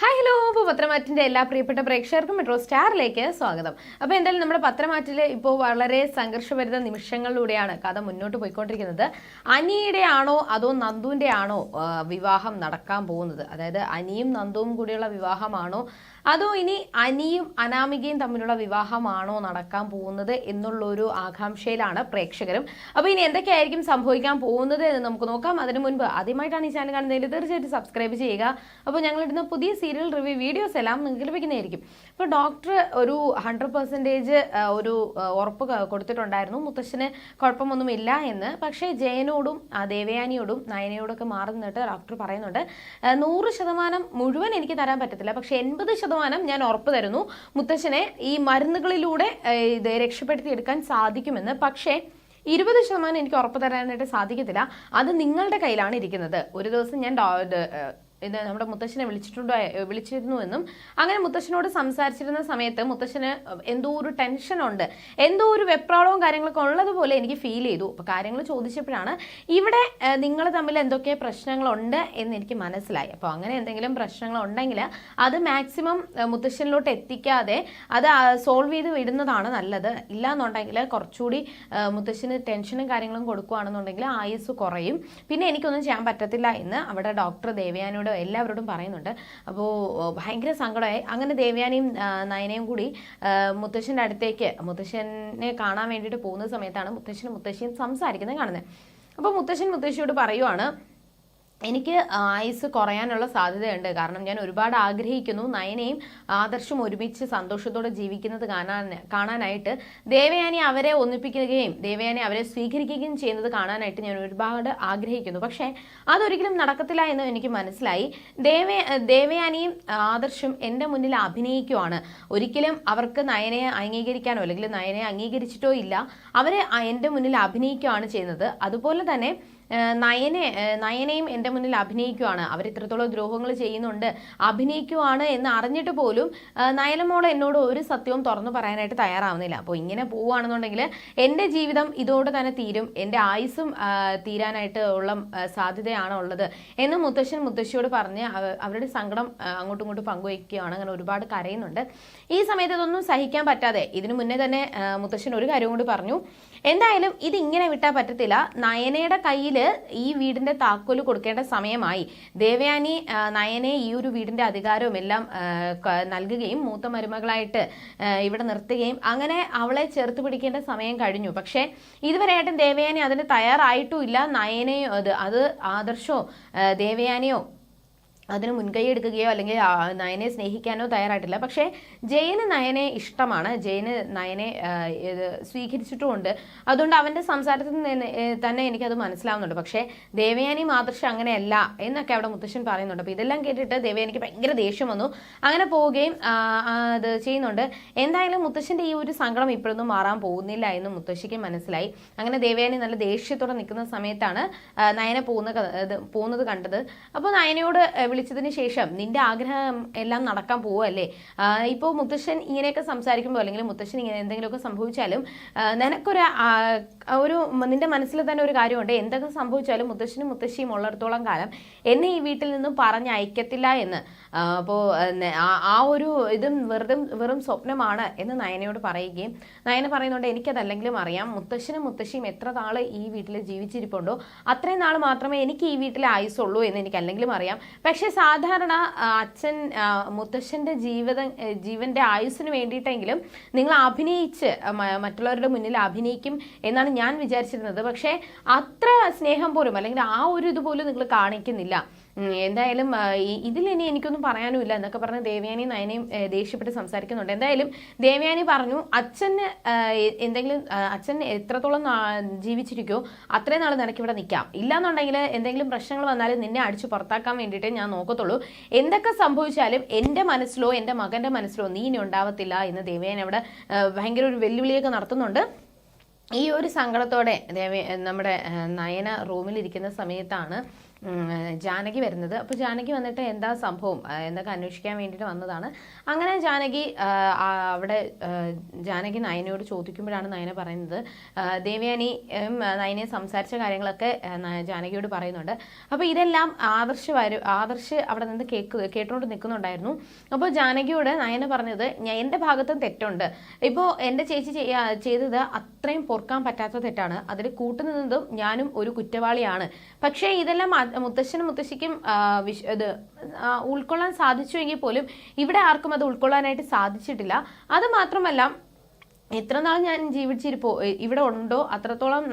Hi hello അപ്പോൾ പത്രമാറ്റിന്റെ എല്ലാ പ്രിയപ്പെട്ട പ്രേക്ഷകർക്കും മെട്രോ സ്റ്റാറിലേക്ക് സ്വാഗതം. അപ്പോൾ എന്തായാലും നമ്മുടെ പത്രമാറ്റിൽ ഇപ്പോൾ വളരെ സംഘർഷഭരിത നിമിഷങ്ങളിലൂടെയാണ് കഥ മുന്നോട്ട് പോയിക്കൊണ്ടിരിക്കുന്നത്. അനിയുടെ ആണോ അതോ നന്ദുവിന്റെ ആണോ വിവാഹം നടക്കാൻ പോകുന്നത്? അതായത് അനിയും നന്ദുവും കൂടിയുള്ള വിവാഹമാണോ അതോ ഇനി അനിയും അനാമികയും തമ്മിലുള്ള വിവാഹമാണോ നടക്കാൻ പോകുന്നത് എന്നുള്ള എന്നുള്ളൊരു ആകാംക്ഷയിലാണ് പ്രേക്ഷകരും. അപ്പോൾ ഇനി എന്തൊക്കെയായിരിക്കും സംഭവിക്കാൻ പോകുന്നത് എന്ന് നമുക്ക് നോക്കാം. അതിനു മുൻപ് ആദ്യമായിട്ടാണ് ഈ ചാനൽ കാണുന്നതെങ്കിൽ തീർച്ചയായിട്ടും സബ്സ്ക്രൈബ് ചെയ്യുക. അപ്പോൾ ഞങ്ങളിടുന്ന പുതിയ സീരിയൽ റിവ്യൂ വീഡിയോസ് എല്ലാം നിങ്ങൾക്ക് ലഭിക്കുന്നതായിരിക്കും. ഇപ്പോൾ ഡോക്ടർ ഒരു ഹൺഡ്രഡ് പെർസെന്റേജ് ഒരു ഉറപ്പ് കൊടുത്തിട്ടുണ്ടായിരുന്നു. മുത്തശ്ശന് കുഴപ്പമൊന്നുമില്ല എന്ന്. പക്ഷേ ജയനോടും ദേവയാനിയോടും നയനയോടൊക്കെ മാറി നിന്നിട്ട് ഡോക്ടർ പറയുന്നുണ്ട് നൂറ് ശതമാനം മുഴുവൻ എനിക്ക് തരാൻ പറ്റത്തില്ല. പക്ഷേ എൺപത് ശതമാനം ഞാൻ ഉറപ്പ് തരുന്നു. മുത്തശ്ശനെ ഈ മരുന്നുകളിലൂടെ ഇത് രക്ഷപ്പെടുത്തിയെടുക്കാൻ സാധിക്കുമെന്ന്. പക്ഷേ ഇരുപത് ശതമാനം എനിക്ക് ഉറപ്പ് തരാനായിട്ട് സാധിക്കത്തില്ല. അത് നിങ്ങളുടെ കയ്യിലാണ് ഇരിക്കുന്നത്. ഒരു ദിവസം ഞാൻ ഇത്, നമ്മുടെ മുത്തശ്ശനെ വിളിച്ചിട്ടുണ്ടോ വിളിച്ചിരുന്നു എന്നും അങ്ങനെ മുത്തശ്ശനോട് സംസാരിച്ചിരുന്ന സമയത്ത് മുത്തശ്ശന് എന്തോ ഒരു ടെൻഷൻ ഉണ്ട് എന്തോ ഒരു വെപ്രാളവും കാര്യങ്ങളൊക്കെ ഉള്ളതുപോലെ എനിക്ക് ഫീൽ ചെയ്തു. അപ്പോൾ കാര്യങ്ങൾ ചോദിച്ചപ്പോഴാണ് ഇവിടെ നിങ്ങൾ തമ്മിൽ എന്തൊക്കെ പ്രശ്നങ്ങളുണ്ട് എന്ന് എനിക്ക് മനസ്സിലായി. അപ്പോൾ അങ്ങനെ എന്തെങ്കിലും പ്രശ്നങ്ങൾ ഉണ്ടെങ്കിൽ അത് മാക്സിമം മുത്തശ്ശനിലോട്ട് എത്തിക്കാതെ അത് സോൾവ് ചെയ്ത് വിടുന്നതാണ് നല്ലത്. ഇല്ലാന്നുണ്ടെങ്കിൽ കുറച്ചുകൂടി മുത്തശ്ശന് ടെൻഷനും കാര്യങ്ങളും കൊടുക്കുകയാണെന്നുണ്ടെങ്കിൽ ആയുസ് കുറയും. പിന്നെ എനിക്കൊന്നും ചെയ്യാൻ പറ്റത്തില്ല എന്ന് അവിടെ ഡോക്ടർ ദേവയാനിയോട് എല്ലാവരോടും പറയുന്നുണ്ട്. അപ്പോൾ ഭയങ്കര സങ്കടമായി. അങ്ങനെ ദേവയാനിയും നയനയും കൂടി മുത്തശ്ശന്റെ അടുത്തേക്ക് മുത്തശ്ശനെ കാണാൻ വേണ്ടിയിട്ട് പോകുന്ന സമയത്താണ് മുത്തശ്ശനും മുത്തശ്ശിയും സംസാരിക്കുന്നത് കാണുന്നത്. അപ്പോൾ മുത്തശ്ശൻ മുത്തശ്ശിയോട് പറയുവാണ് എനിക്ക് ആയുസ് കുറയാനുള്ള സാധ്യതയുണ്ട്. കാരണം ഞാൻ ഒരുപാട് ആഗ്രഹിക്കുന്നു. നയനയും ആദർശും ഒരുമിച്ച് സന്തോഷത്തോടെ ജീവിക്കുന്നത് കാണാൻ കാണാനായിട്ട് ദേവയാനി അവരെ ഒന്നിപ്പിക്കുകയും ദേവയാനി അവരെ സ്വീകരിക്കുകയും ചെയ്യുന്നത് കാണാനായിട്ട് ഞാൻ ഒരുപാട് ആഗ്രഹിക്കുന്നു. പക്ഷേ അതൊരിക്കലും നടക്കത്തില്ല എന്ന് എനിക്ക് മനസ്സിലായി. ദേവ ദേവയാനിയും ആദർശും എന്റെ മുന്നിൽ അഭിനയിക്കുവാണ്. ഒരിക്കലും അവർക്ക് നയനയെ അംഗീകരിക്കാനോ അല്ലെങ്കിൽ നയനയെ അംഗീകരിച്ചിട്ടോ ഇല്ല. അവരെ എന്റെ മുന്നിൽ അഭിനയിക്കുകയാണ് ചെയ്യുന്നത്. അതുപോലെ തന്നെ നയനെ നയനെയും എന്റെ മുന്നിൽ അഭിനയിക്കുവാണ്. അവർ ഇത്രത്തോളം ദ്രോഹങ്ങൾ ചെയ്യുന്നുണ്ട്. അഭിനയിക്കുവാണ് എന്ന് അറിഞ്ഞിട്ട് പോലും നയനമോൾ എന്നോട് ഒരു സത്യവും തുറന്നു പറയാനായിട്ട് തയ്യാറാവുന്നില്ല. അപ്പോൾ ഇങ്ങനെ പോവുകയാണെന്നുണ്ടെങ്കിൽ എന്റെ ജീവിതം ഇതോടെ തന്നെ തീരും. എന്റെ ആയുസ്സും തീരാനായിട്ട് ഉള്ള സാധ്യതയാണ് ഉള്ളത് എന്ന് മുത്തശ്ശൻ മുത്തശ്ശിയോട് പറഞ്ഞ് അവരുടെ സങ്കടം അങ്ങോട്ടും ഇങ്ങോട്ടും പങ്കുവയ്ക്കുകയാണ്. അങ്ങനെ ഒരുപാട് കരയുന്നുണ്ട്. ഈ സമയത്ത് ഇതൊന്നും സഹിക്കാൻ പറ്റാതെ ഇതിനു മുന്നേ തന്നെ മുത്തശ്ശൻ ഒരു കാര്യം കൂടി പറഞ്ഞു. എന്തായാലും ഇതിങ്ങനെ വിട്ടാൽ പറ്റത്തില്ല. നയനയുടെ കയ്യിൽ ഈ വീടിന്റെ താക്കോൽ കൊടുക്കേണ്ട സമയമായി. ദേവയാനി നയനെ ഈ ഒരു വീടിന്റെ അധികാരവും എല്ലാം നൽകുകയും മൂത്ത മരുമകളായിട്ട് ഇവിടെ നിർത്തുകയും അങ്ങനെ അവളെ ചേർത്ത് പിടിക്കേണ്ട സമയം കഴിഞ്ഞു. പക്ഷേ ഇതുവരെയായിട്ടും ദേവയാനി അതിന് തയ്യാറായിട്ടും ഇല്ല. നയനെയോ അത് അത് ആദർശോ ദേവയാനിയോ അതിന് മുൻകൈ എടുക്കുകയോ അല്ലെങ്കിൽ നയനെ സ്നേഹിക്കാനോ തയ്യാറായിട്ടില്ല. പക്ഷേ ജയന് നയനെ ഇഷ്ടമാണ്. ജയന് നയനെ സ്വീകരിച്ചിട്ടുമുണ്ട്. അതുകൊണ്ട് അവന്റെ സംസാരത്തിൽ നിന്ന് തന്നെ എനിക്കത് മനസ്സിലാവുന്നുണ്ട്. പക്ഷേ ദേവയാനി മാതൃശ അങ്ങനെയല്ല എന്നൊക്കെ അവിടെ മുത്തശ്ശൻ പറയുന്നുണ്ട്. അപ്പോൾ ഇതെല്ലാം കേട്ടിട്ട് ദേവയാനിക്ക് ഭയങ്കര ദേഷ്യം വന്നു. അങ്ങനെ പോവുകയും അത് ചെയ്യുന്നുണ്ട്. എന്തായാലും മുത്തശ്ശന്റെ ഈ ഒരു സങ്കടം ഇപ്പോഴൊന്നും മാറാൻ പോകുന്നില്ല എന്ന് മുത്തശ്ശിക്ക് മനസ്സിലായി. അങ്ങനെ ദേവയാനി നല്ല ദേഷ്യത്തോടെ നിൽക്കുന്ന സമയത്താണ് നയനെ പോകുന്ന പോകുന്നത് കണ്ടത്. അപ്പോൾ നയനയോട് വിളിച്ചതിന് ശേഷം നിന്റെ ആഗ്രഹം എല്ലാം നടക്കാൻ പോവല്ലേ ഇപ്പോൾ മുത്തശ്ശൻ ഇങ്ങനെയൊക്കെ സംസാരിക്കുമ്പോൾ അല്ലെങ്കിൽ മുത്തശ്ശൻ ഇങ്ങനെ എന്തെങ്കിലുമൊക്കെ സംഭവിച്ചാലും നിനക്കൊരു ഒരു നിന്റെ മനസ്സിൽ തന്നെ ഒരു കാര്യമുണ്ട്. എന്തൊക്കെ സംഭവിച്ചാലും മുത്തശ്ശനും മുത്തശ്ശിയും ഉള്ളിടത്തോളം കാലം എന്നെ ഈ വീട്ടിൽ നിന്നും പറഞ്ഞയക്കത്തില്ല എന്ന്. അപ്പോൾ ആ ഒരു ഇതും വെറുതും വെറും സ്വപ്നമാണ് എന്ന് നയനയോട് പറയുകയും നയന പറയുന്നുണ്ട് എനിക്കതല്ലെങ്കിലും അറിയാം. മുത്തശ്ശനും മുത്തശ്ശിയും എത്ര നാൾ ഈ വീട്ടിൽ ജീവിച്ചിരിപ്പുണ്ടോ? അത്രയും നാൾ മാത്രമേ എനിക്ക് ഈ വീട്ടിലെ ആയുസുള്ളൂ എന്ന് എനിക്ക് അല്ലെങ്കിലും അറിയാം. പക്ഷേ സാധാരണ അച്ഛൻ മുത്തശ്ശന്റെ ജീവിത ജീവന്റെ ആയുസ്സിന് വേണ്ടിയിട്ടെങ്കിലും നിങ്ങൾ അഭിനയിച്ച് മറ്റുള്ളവരുടെ മുന്നിൽ അഭിനയിക്കും എന്നാണ് ഞാൻ വിചാരിച്ചിരുന്നത്. പക്ഷേ അത്ര സ്നേഹം പോലും അല്ലെങ്കിൽ ആ ഒരു ഇത് പോലും നിങ്ങൾ കാണിക്കുന്നില്ല. എന്തായാലും ഇനി എനിക്കൊന്നും പറയാനുമില്ല എന്നൊക്കെ പറഞ്ഞ് ദേവയാനി നയനയും ദേഷ്യപ്പെട്ട് സംസാരിക്കുന്നുണ്ട്. എന്തായാലും ദേവയാനി പറഞ്ഞു അച്ഛന് എന്തെങ്കിലും അച്ഛൻ എത്രത്തോളം ജീവിച്ചിരിക്കോ അത്രയും നാൾ നിനക്ക് ഇവിടെ നിൽക്കാം ഇല്ലാന്നുണ്ടെങ്കിൽ എന്തെങ്കിലും പ്രശ്നങ്ങൾ വന്നാലും നിന്നെ അടിച്ചു പുറത്താക്കാൻ വേണ്ടിയിട്ടേ ഞാൻ നോക്കത്തുള്ളൂ. എന്തൊക്കെ സംഭവിച്ചാലും എന്റെ മനസ്സിലോ എന്റെ മകന്റെ മനസ്സിലോ നീ ഇനി ഉണ്ടാവത്തില്ല എന്ന് ദേവയാനി അവിടെ ഭയങ്കര ഒരു വെല്ലുവിളിയൊക്കെ നടത്തുന്നുണ്ട്. ഈ ഒരു സങ്കടത്തോടെ ദേവ നമ്മുടെ നയന റൂമിലിരിക്കുന്ന സമയത്താണ് ജാനകി വരുന്നത്. അപ്പോൾ ജാനകി വന്നിട്ട് എന്താ സംഭവം? എന്നൊക്കെ അന്വേഷിക്കാൻ വേണ്ടിയിട്ട് വന്നതാണ്. അങ്ങനെ ജാനകി അവിടെ ജാനകി നയനയോട് ചോദിക്കുമ്പോഴാണ് നയന പറയുന്നത്. ദേവയാനി നയനെ സംസാരിച്ച കാര്യങ്ങളൊക്കെ ജാനകിയോട് പറയുന്നുണ്ട്. അപ്പോൾ ഇതെല്ലാം ആദർശ് വരും ആദർശ് അവിടെ നിന്ന് കേക്ക് കേട്ടുകൊണ്ട് നിൽക്കുന്നുണ്ടായിരുന്നു അപ്പോൾ ജാനകിയോട് നയന പറഞ്ഞത് ഞാൻ എന്റെ ഭാഗത്തും തെറ്റുണ്ട്. ഇപ്പോൾ എന്റെ ചേച്ചി ചെയ്തത് അത്രയും പൊറുക്കാൻ പറ്റാത്ത തെറ്റാണ്. അതിൽ കൂട്ടുനിന്നതും ഞാനും ഒരു കുറ്റവാളിയാണ്. പക്ഷേ ഇതെല്ലാം മുത്തശ്ശനും മുത്തശ്ശിക്കും വിശ് ഇത് ഉൾക്കൊള്ളാൻ സാധിച്ചുവെങ്കിൽ പോലും ഇവിടെ ആർക്കും അത് ഉൾക്കൊള്ളാനായിട്ട് സാധിച്ചിട്ടില്ല. അത് മാത്രമല്ല എത്ര നാൾ ഞാൻ ജീവിച്ചിരിപ്പോ ഇവിടെ ഉണ്ടോ? അത്രത്തോളം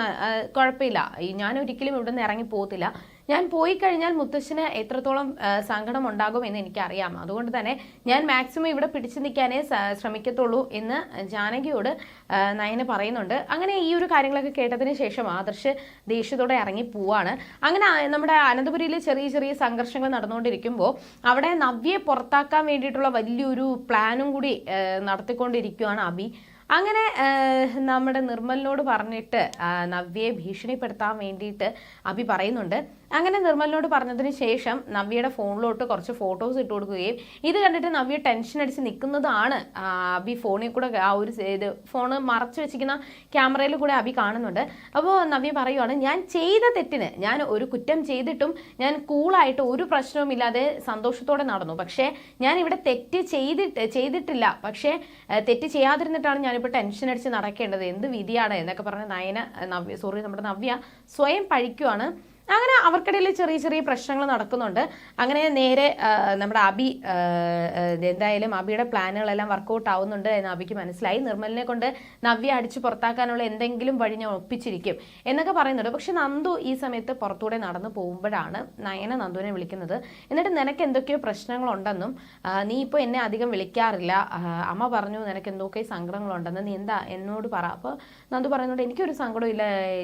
കുഴപ്പമില്ല. ഞാൻ ഒരിക്കലും ഇവിടെ നിന്ന് ഇറങ്ങി പോകത്തില്ല. ഞാൻ പോയി കഴിഞ്ഞാൽ മുത്തശ്ശന് എത്രത്തോളം സങ്കടം ഉണ്ടാകും എന്ന് എനിക്കറിയാം. അതുകൊണ്ട് തന്നെ ഞാൻ മാക്സിമം ഇവിടെ പിടിച്ചു നിൽക്കാനേ ശ്രമിക്കത്തുള്ളൂ എന്ന് ജാനകിയോട് നയന പറയുന്നുണ്ട്. അങ്ങനെ ഈ ഒരു കാര്യങ്ങളൊക്കെ കേട്ടതിന് ശേഷം ആദർശ് ദേഷ്യത്തോടെ ഇറങ്ങി പോവാണ്. അങ്ങനെ നമ്മുടെ അനന്തപുരിയിൽ ചെറിയ ചെറിയ സംഘർഷങ്ങൾ നടന്നുകൊണ്ടിരിക്കുമ്പോൾ അവിടെ നവ്യെ പുറത്താക്കാൻ വേണ്ടിയിട്ടുള്ള വലിയൊരു പ്ലാനും കൂടി നടത്തിക്കൊണ്ടിരിക്കുകയാണ് അബി. അങ്ങനെ നമ്മുടെ നിർമ്മലിനോട് പറഞ്ഞിട്ട് നവ്യയെ ഭീഷണിപ്പെടുത്താൻ വേണ്ടിയിട്ട് അബി പറയുന്നുണ്ട്. അങ്ങനെ നിർമ്മലിനോട് പറഞ്ഞതിന് ശേഷം നവ്യയുടെ ഫോണിലോട്ട് കുറച്ച് ഫോട്ടോസ് ഇട്ട് കൊടുക്കുകയും ഇത് കണ്ടിട്ട് നവ്യ ടെൻഷൻ അടിച്ച് നിൽക്കുന്നതാണ് അബി ഫോണിൽ കൂടെ ആ ഒരു ഇത് ഫോണ് മറച്ചു വെച്ചിരിക്കുന്ന ക്യാമറയിൽ കൂടെ അബി കാണുന്നുണ്ട്. അപ്പോൾ നവ്യ പറയുവാണ് ഞാൻ ചെയ്ത തെറ്റിന് ഞാൻ ഒരു കുറ്റം ചെയ്തിട്ടും ഞാൻ കൂളായിട്ട് ഒരു പ്രശ്നവുമില്ലാതെ സന്തോഷത്തോടെ നടന്നു. പക്ഷേ ഞാൻ ഇവിടെ തെറ്റ് ചെയ്തിട്ട് ചെയ്തിട്ടില്ല. പക്ഷേ തെറ്റ് ചെയ്യാതിരുന്നിട്ടാണ് ഞാനിപ്പോൾ ടെൻഷൻ അടിച്ച് നടക്കേണ്ടത്. എന്ത് വിധിയാണ്? എന്നൊക്കെ പറഞ്ഞ് നയന നവ്യ സോറി നമ്മുടെ നവ്യ സ്വയം പഴിക്കുവാണ്. അങ്ങനെ അവർക്കിടയിൽ ചെറിയ ചെറിയ പ്രശ്നങ്ങൾ നടക്കുന്നുണ്ട്. അങ്ങനെ നേരെ നമ്മുടെ അബി എന്തായാലും അബിയുടെ പ്ലാനുകളെല്ലാം വർക്കൗട്ട് ആവുന്നുണ്ട് എന്ന് അബിക്ക് മനസ്സിലായി. നിർമ്മലിനെ കൊണ്ട് നവ്യ അടിച്ച് പുറത്താക്കാനുള്ള എന്തെങ്കിലും വഴി ഞാൻ ഒപ്പിച്ചിരിക്കും എന്നൊക്കെ പറയുന്നുണ്ട്. പക്ഷെ നന്ദു ഈ സമയത്ത് പുറത്തൂടെ നടന്നു പോകുമ്പോഴാണ് നയന നന്ദുവിനെ വിളിക്കുന്നത്. എന്നിട്ട് നിനക്ക് എന്തൊക്കെയോ പ്രശ്നങ്ങളുണ്ടെന്നും നീ ഇപ്പോൾ എന്നെ അധികം വിളിക്കാറില്ല. അമ്മ പറഞ്ഞു നിനക്ക് എന്തൊക്കെ സങ്കടങ്ങളുണ്ടെന്ന് നീ എന്താ എന്നോട് പറ. അപ്പോൾ നന്ദു പറയുന്നുണ്ട് എനിക്കൊരു സങ്കടവും ഇല്ല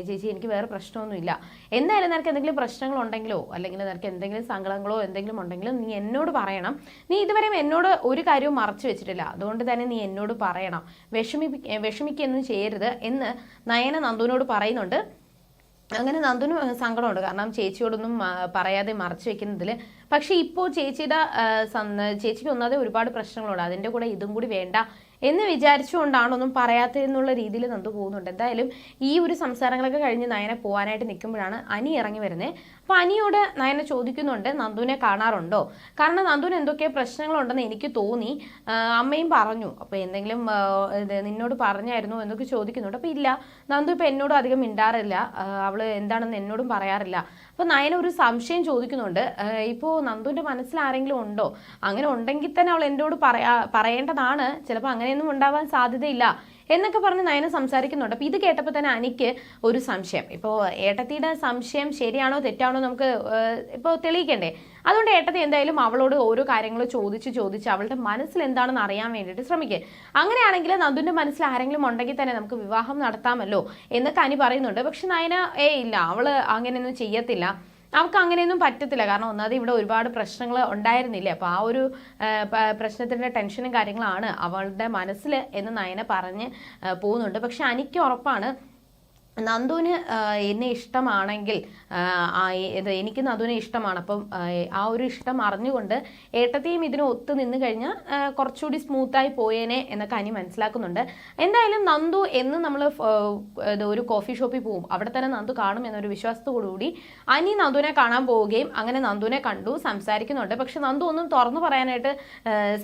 ചേച്ചി എനിക്ക് വേറെ പ്രശ്നമൊന്നുമില്ല. എന്തായാലും നിനക്ക് എന്തെങ്കിലും പ്രശ്നങ്ങളുണ്ടെങ്കിലോ അല്ലെങ്കിൽ നിനക്ക് എന്തെങ്കിലും സങ്കടങ്ങളോ എന്തെങ്കിലും ഉണ്ടെങ്കിലും നീ എന്നോട് പറയണം. നീ ഇതുവരെയും എന്നോട് ഒരു കാര്യവും മറച്ചു വെച്ചിട്ടില്ല. അതുകൊണ്ട് തന്നെ നീ എന്നോട് പറയണം. വിഷമി വിഷമിക്കൊന്നും ചെയ്യരുത് എന്ന് നയന നന്ദുവിനോട് പറയുന്നുണ്ട്. അങ്ങനെ നന്ദുവിന് സങ്കടമുണ്ട്. കാരണം ചേച്ചിയോടൊന്നും പറയാതെ മറച്ചു വെക്കുന്നതിൽ പക്ഷെ ഇപ്പോൾ ചേച്ചിയുടെ ചേച്ചിക്ക് ഒന്നാതെ ഒരുപാട് പ്രശ്നങ്ങളുണ്ട്. അതിന്റെ കൂടെ ഇതും കൂടി വേണ്ട എന്ന് വിചാരിച്ചുകൊണ്ടാണ് ഒന്നും പറയാത്തതെന്നുള്ള രീതിയിൽ നന്ദു പോകുന്നുണ്ട്. എന്തായാലും ഈ ഒരു സംസാരങ്ങളൊക്കെ കഴിഞ്ഞ് നയനെ പോകാനായിട്ട് നിൽക്കുമ്പോഴാണ് അനി ഇറങ്ങി വരുന്നത്. അപ്പോൾ അനിയോട് നയനെ ചോദിക്കുന്നുണ്ട് നന്ദുവിനെ കാണാറുണ്ടോ? കാരണം നന്ദുവിന് എന്തൊക്കെ പ്രശ്നങ്ങളുണ്ടെന്ന് എനിക്ക് തോന്നി. അമ്മയും പറഞ്ഞു. അപ്പോൾ എന്തെങ്കിലും നിന്നോട് പറഞ്ഞായിരുന്നു എന്നൊക്കെ ചോദിക്കുന്നുണ്ട്. അപ്പോൾ ഇല്ല നന്ദു ഇപ്പോൾ എന്നോടും അധികം മിണ്ടാറില്ല. അവൾ എന്താണെന്ന് എന്നോടും പറയാറില്ല. അപ്പോൾ നയന ഒരു സംശയം ചോദിക്കുന്നുണ്ട്. ഇപ്പോ നന്ദുവിന്റെ മനസ്സിൽ ആരെങ്കിലും ഉണ്ടോ? അങ്ങനെ ഉണ്ടെങ്കിൽ തന്നെ അവൾ എന്നോട് പറയാ പറയേണ്ടതാണ്. ചിലപ്പോൾ അങ്ങനെയൊന്നും ഉണ്ടാവാൻ സാധ്യതയില്ല. എന്നൊക്കെ പറഞ്ഞ് നയന സംസാരിക്കുന്നുണ്ട്. അപ്പോൾ ഇത് കേട്ടപ്പോൾ തന്നെ അനിക്ക് ഒരു സംശയം. ഇപ്പോൾ ഏട്ടത്തിയുടെ സംശയം ശരിയാണോ തെറ്റാണോ നമുക്ക് ഇപ്പോൾ തെളിയിക്കണ്ടേ? അതുകൊണ്ട് ഏട്ടത്തി എന്തായാലും അവളോട് ഓരോ കാര്യങ്ങൾ ചോദിച്ച് ചോദിച്ച് അവളുടെ മനസ്സിൽ എന്താണെന്ന് അറിയാൻ വേണ്ടിയിട്ട് ശ്രമിക്കുക അങ്ങനെയാണെങ്കിൽ നന്ദുവിന്റെ മനസ്സിൽ ആരെങ്കിലും ഉണ്ടെങ്കിൽ തന്നെ നമുക്ക് വിവാഹം നടത്താമല്ലോ എന്നൊക്കെ അനി പറയുന്നുണ്ട്. പക്ഷെ നയന ഏ ഇല്ല അവൾ അങ്ങനെയൊന്നും ചെയ്യത്തില്ല. അവൾക്ക് അങ്ങനെയൊന്നും പറ്റത്തില്ല. കാരണം ഒന്നാമത് ഇവിടെ ഒരുപാട് പ്രശ്നങ്ങൾ ഉണ്ടായിരുന്നില്ലേ? അപ്പോൾ ആ ഒരു പ്രശ്നത്തിന്റെ ടെൻഷനും കാര്യങ്ങളാണ് അവളുടെ മനസ്സിൽ എന്ന് നയന പറഞ്ഞ് പോകുന്നുണ്ട്. പക്ഷെ അനിക്ക് ഉറപ്പാണ് നന്ദുവിന് എന്നെ ഇഷ്ടമാണെങ്കിൽ ഇത് എനിക്ക് നന്ദുവിനെ ഇഷ്ടമാണ്. അപ്പം ആ, ആ ഒരു ഇഷ്ടം അറിഞ്ഞുകൊണ്ട് ഏട്ടത്തെയും ഇതിന് ഒത്തു നിന്ന് കഴിഞ്ഞാൽ കുറച്ചുകൂടി സ്മൂത്തായി പോയേനെ എന്നൊക്കെ അനി മനസ്സിലാക്കുന്നുണ്ട്. എന്തായാലും നന്ദു എന്ന് നമ്മൾ ഒരു കോഫി ഷോപ്പിൽ പോകും അവിടെ തന്നെ നന്ദു കാണും എന്നൊരു വിശ്വാസത്തോടുകൂടി അനി നന്ദുവിനെ കാണാൻ പോവുകയും അങ്ങനെ നന്ദുവിനെ കണ്ടു സംസാരിക്കുന്നുണ്ട്. പക്ഷെ നന്ദു ഒന്നും തുറന്നു പറയാനായിട്ട്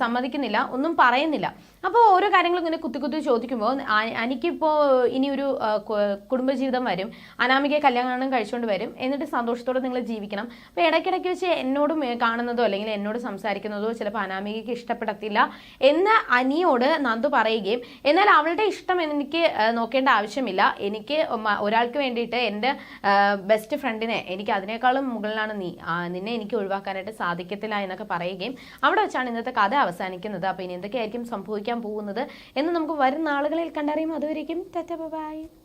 സമ്മതിക്കുന്നില്ല ഒന്നും പറയുന്നില്ല. അപ്പോൾ ഓരോ കാര്യങ്ങളും ഇങ്ങനെ കുത്തി കുത്തി ചോദിക്കുമ്പോൾ എനിക്കിപ്പോൾ ഇനി ഒരു കുടുംബജീവിതം വരും അനാമികയെ കല്യാണം കഴിച്ചുകൊണ്ട് വരും എന്നിട്ട് സന്തോഷത്തോടെ നിങ്ങൾ ജീവിക്കണം. അപ്പോൾ ഇടയ്ക്കിടയ്ക്ക് വെച്ച് എന്നോട് കാണുന്നതോ അല്ലെങ്കിൽ എന്നോട് സംസാരിക്കുന്നതോ ചിലപ്പോൾ അനാമികയ്ക്ക് ഇഷ്ടപ്പെടത്തില്ല എന്ന് അനിയോട് നന്ദു പറയുകയും എന്നാൽ അവളുടെ ഇഷ്ടം എനിക്ക് നോക്കേണ്ട ആവശ്യമില്ല. എനിക്ക് ഒരാൾക്ക് വേണ്ടിയിട്ട് എന്റെ ബെസ്റ്റ് ഫ്രണ്ടിനെ എനിക്ക് അതിനേക്കാളും മുകളിലാണ് നീ നിന്നെ എനിക്ക് ഒഴിവാക്കാനായിട്ട് സാധിക്കത്തില്ല എന്നൊക്കെ പറയുകയും അവിടെ വെച്ചാണ് ഇന്നത്തെ കഥ അവസാനിക്കുന്നത്. അപ്പോൾ ഇനി എന്തൊക്കെയായിരിക്കും സംഭവിക്കാൻ പോകുന്നത് എന്ന് നമുക്ക് വരും നാളുകളിൽ കണ്ടറിയും അതുവരേക്കും. Tata bye.